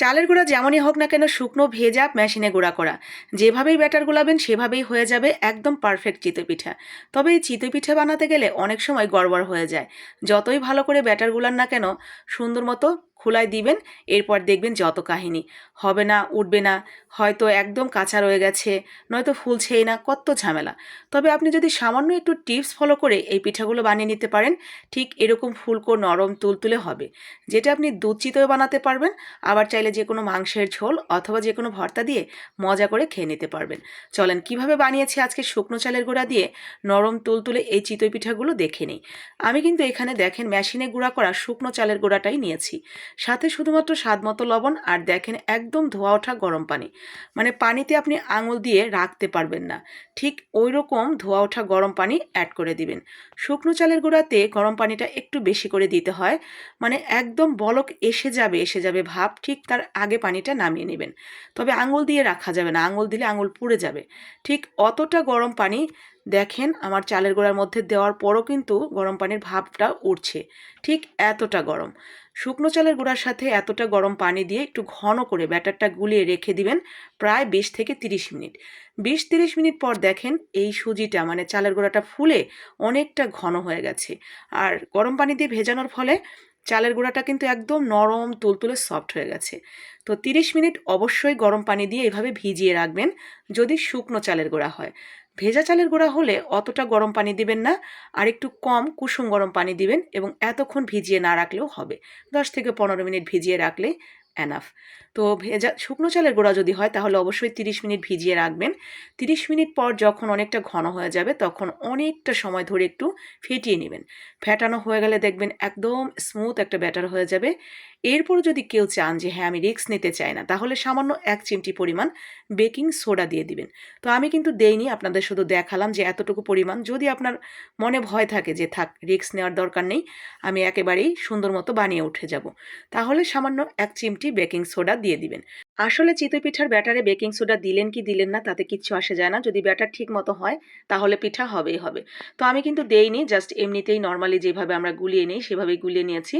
চালের গুঁড়া যেমনই হোক না কেন শুকনো, ভেজা মেশিনে গুঁড়া করা। যেভাবেই ব্যাটার গুলাবেন, সেভাবেই হয়ে যাবে একদম পারফেক্ট চিতই পিঠা। তবে এই চিতই পিঠা বানাতে গেলে অনেক সময় গড়বড় হয়ে যায়। যতই ভালো করে ব্যাটার গুলান না কেন, সুন্দর মতো খোলায় দিবেন, এরপর দেখবেন যত কাহিনী। হবে না, উঠবে না, হয়তো একদম কাঁচা রয়ে গেছে, নয়তো ফুলছেই না কত ঝামেলা। তবে আপনি যদি সামান্য একটু টিপস ফলো করে এই পিঠাগুলো বানিয়ে নিতে পারেন, ঠিক এরকম ফুলকো নরম তুলতুলে হবে। যেটা আপনি দুধ চিতই বানাতে পারবেন, আবার চাইলে যে কোনো মাংসের ঝোল অথবা যে কোনো ভর্তা দিয়ে মজা করে খেয়ে নিতে পারবেন। চলেন, কীভাবে বানিয়েছি আজকে শুকনো চালের গুঁড়া দিয়ে নরম তুলতুলে এই চিতই পিঠাগুলো দেখে নিই। আমি কিন্তু এখানে দেখেন, মেশিনে গুঁড়া করা শুকনো চালের গুঁড়াটাই নিয়েছি। সাথে শুধুমাত্র স্বাদ মতো লবণ আর দেখেন একদম ধোয়া ওঠা গরম পানি। মানে পানিতে আপনি আঙুল দিয়ে রাখতে পারবেন না। ঠিক ওই রকম ধোয়া ওঠা গরম পানি অ্যাড করে দিবেন। শুকনো চালের গুঁড়াতে গরম পানিটা একটু বেশি করে দিতে হয়। মানে একদম বলক এসে যাবে এসে যাবে ভাব, ঠিক তার আগে পানিটা নামিয়ে নেবেন। তবে আঙুল দিয়ে রাখা যাবে না। আঙুল দিলে আঙুল পুড়ে যাবে। ঠিক অতটা গরম পানি দেখেন, আমার চালের গোড়ার মধ্যে দেওয়ার পরও কিন্তু গরম পানির ভাবটা উঠছে ঠিক এতটা গরম। শুকনো চালের গুঁড়ার সাথে এতটা গরম পানি দিয়ে একটু ঘন করে ব্যাটারটা গুলিয়ে রেখে দিবেন প্রায় বিশ থেকে তিরিশ মিনিট। বিশ তিরিশ মিনিট পর দেখেন, এই সুজিটা মানে চালের গুঁড়াটা ফুলে অনেকটা ঘন হয়ে গেছে। আর গরম পানি দিয়ে ভেজানোর ফলে চালের গুঁড়াটা কিন্তু একদম নরম, তুলতুলে সফট হয়ে গেছে। তো তিরিশ মিনিট অবশ্যই গরম পানি দিয়ে এভাবে ভিজিয়ে রাখবেন যদি শুকনো চালের গুঁড়া হয়। ভেজা চালের গুঁড়া হলে অতটা গরম পানি দিবেন না, আর একটু কম কুসুম গরম পানি দিবেন এবং এতক্ষণ ভিজিয়ে না রাখলেও হবে। দশ থেকে পনেরো মিনিট ভিজিয়ে রাখলে অ্যানাফ তো ভেজা শুকনো চালের গুঁড়া যদি হয় তাহলে অবশ্যই তিরিশ মিনিট ভিজিয়ে রাখবেন। তিরিশ মিনিট পর যখন অনেকটা ঘন হয়ে যাবে তখন অনেকটা সময় ধরে একটু ফেটিয়ে নেবেন। ফেটানো হয়ে গেলে দেখবেন একদম স্মুথ একটা ব্যাটার হয়ে যাবে। এরপর যদি কেউ চান যে হ্যাঁ আমি রিক্স নিতে চাই না, তাহলে সামান্য এক চিমটি পরিমাণ বেকিং সোডা দিয়ে দিবেন। তো আমি কিন্তু দেইনি, আপনাদের শুধু দেখালাম যে এতটুকু পরিমাণ। যদি আপনার মনে ভয় থাকে যে, থাক রিক্স নেওয়ার দরকার নেই, আমি একেবারেই সুন্দর মতো বানিয়ে উঠে যাব, তাহলে সামান্য এক চিমটি বেকিং সোডা দিয়ে দিবেন। আসলে চিতই পিঠার ব্যাটারে বেকিং সোডা দিলেন কি দিলেন না তাতে কিচ্ছু আসে যায় না। যদি ব্যাটার ঠিক মতো হয়, তাহলে পিঠা হবেই হবে। তো আমি কিন্তু দেইনি, জাস্ট এমনিতেই নর্মালি যেভাবে আমরা গুলিয়ে নিই, সেভাবেই গুলিয়ে নিয়েছি।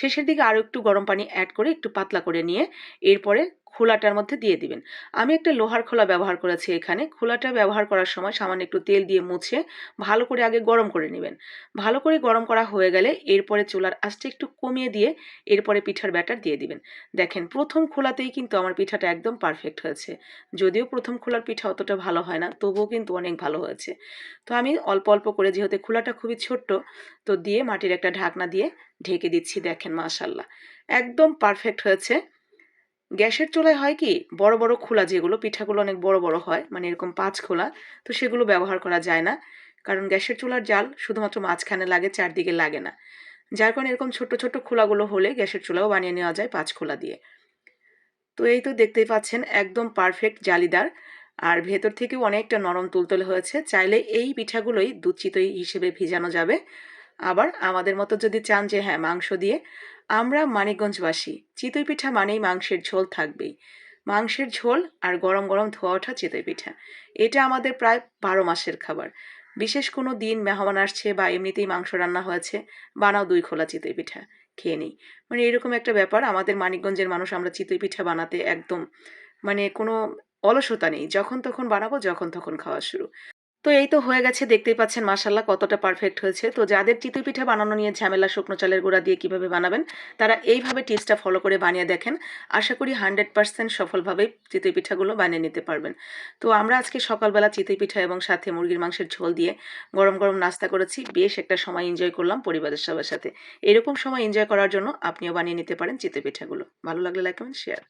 শেষের দিকে আরও একটু গরম পানি অ্যাড করে, একটু পাতলা করে নিয়ে, এরপরে খোলাটার মধ্যে দিয়ে দিবেন। আমি একটা লোহার খোলা ব্যবহার করেছি এখানে। খোলাটা ব্যবহার করার সময় সামান্য একটু তেল দিয়ে মুছে ভালো করে আগে গরম করে নেবেন। ভালো করে গরম করা হয়ে গেলে এরপরে চুলার আঁচটা একটু কমিয়ে দিয়ে এরপরে পিঠার ব্যাটার দিয়ে দিবেন। দেখেন, প্রথম খোলাতেই কিন্তু আমার পিঠাটা একদম পারফেক্ট হয়েছে। যদিও প্রথম খোলার পিঠা অতটা ভালো হয় না, তবুও কিন্তু অনেক ভালো হয়েছে। তো আমি অল্প অল্প করে যেহেতু খোলাটা খুবই ছোট্ট, তো দিয়ে মাটির একটা ঢাকনা দিয়ে ঢেকে দিচ্ছি, দেখেন মাশাল্লাহ একদম পারফেক্ট হয়েছে। গ্যাসের চুলায় হয় কি, বড় বড় খোলা যেগুলো, পিঠাগুলো অনেক বড় বড় হয় মানে এরকম পাঁচ খোলা, তো সেগুলো ব্যবহার করা যায় না। কারণ গ্যাসের চুলার জাল শুধুমাত্র মাঝখানে লাগে, চারদিকে লাগে না। যার কারণে এরকম ছোট্ট ছোট্ট খোলাগুলো হলে গ্যাসের চুলাও বানিয়ে নেওয়া যায় পাঁচ খোলা দিয়ে। তো এই তো দেখতেই পাচ্ছেন, একদম পারফেক্ট জালিদার। আর ভেতর থেকেও অনেকটা নরম তুলতুলে হয়েছে। চাইলে এই পিঠাগুলোই দুধ হিসেবে ভিজানো যাবে। আবার আমাদের মতো যদি চান যে হ্যাঁ মাংস দিয়ে, আমরা মানিকগঞ্জবাসী। চিতই পিঠা মানেই মাংসের ঝোল থাকবেই। মাংসের ঝোল আর গরম গরম ধোয়া ওঠা চিতই পিঠা। এটা আমাদের প্রায় বারো মাসের খাবার। বিশেষ কোনো দিন মেহমান আসছে বা এমনিতেই মাংস রান্না হয়েছে, বানাও দুই খোলা চিতই পিঠা, খেয়ে নিই। মানে এরকম একটা ব্যাপার, আমাদের মানিকগঞ্জের মানুষ আমরা চিতই পিঠা বানাতে একদম মানে কোনো অলসতা নেই। যখন তখন বানাবো, যখন তখন খাওয়া শুরু। তো এই তো হয়ে গেছে, দেখতেই পাচ্ছেন মাসাল্লাহ কতটা পারফেক্ট হয়েছে। তো যাদের চিতই পিঠা বানানো নিয়ে ঝামেলা, শুকনো চালের গুঁড়া দিয়ে কীভাবে বানাবেন, তারা এইভাবে টিপসটা ফলো করে বানিয়ে দেখেন। আশা করি হান্ড্রেড পার্সেন্ট সফলভাবেই চিতই পিঠাগুলো বানিয়ে নিতে পারবেন। তো আমরা আজকে সকালবেলা চিতই পিঠা এবং সাথে মুরগির মাংসের ঝোল দিয়ে গরম গরম নাস্তা করেছি। বেশ একটা সময় এনজয় করলাম পরিবারের সবার সাথে। এরকম সময় এনজয় করার জন্য আপনিও বানিয়ে নিতে পারেন চিতই পিঠাগুলো। ভালো লাগলে কমেন্ট শেয়ার